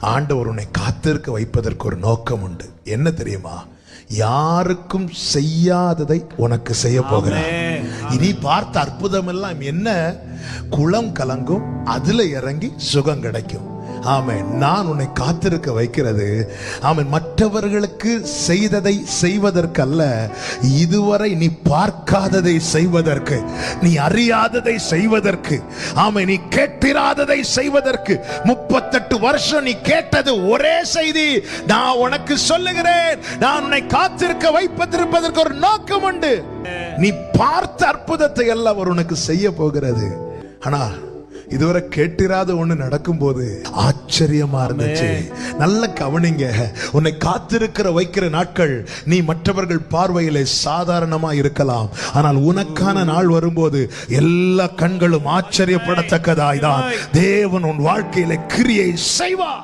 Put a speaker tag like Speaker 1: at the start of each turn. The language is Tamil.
Speaker 1: ஆண்டவர் உன்னை காத்திருக்க வைப்பதற்கு ஒரு நோக்கம் உண்டு. என்ன தெரியுமா? யாருக்கும் செய்யாததை உனக்கு செய்ய போகிறார். இனி பார்த்த அற்புதம் எல்லாம் என்ன? குளம் கலங்கும் அதுல இறங்கி சுகம் கிடைக்கும். ஆமென். நான் உன்னை காத்திருக்க வைக்கிறது. ஆமென். மற்றவர்களுக்கு செய்ததை செய்வதற்கல்ல. இதுவரை நீ பார்க்காததை செய்வதற்கு நீ அறியாததை செய்வதற்கு ஆமை நீ கேட்டிராததை செய்வதற்கு முப்பத்தெட்டு வருஷம் நீ கேட்டது ஒரே செய்தி. நான் உனக்கு சொல்லுகிறேன். நான் உன்னை காத்திருக்க வைப்பதற்கு ஒரு நோக்கம் உண்டு. நீ பார்த்த அற்புதத்தை எல்லாம் அவர் உனக்கு செய்ய போகிறது. ஆனால் இதுவரை கேட்டிராத ஒண்ணு நடக்கும்போது ஆச்சரியமா இருந்துச்சு. நல்ல கவனிங்க. உன்னை காத்திருக்கிற வைக்கிற நாட்கள் நீ மற்றவர்கள் பார்வையிலே சாதாரணமா இருக்கலாம். ஆனால் உனக்கான நாள் வரும்போது எல்லா கண்களும் ஆச்சரியப்படத்தக்கதாய் தான் தேவன் உன் வாழ்க்கையில கிரியை செய்வார்.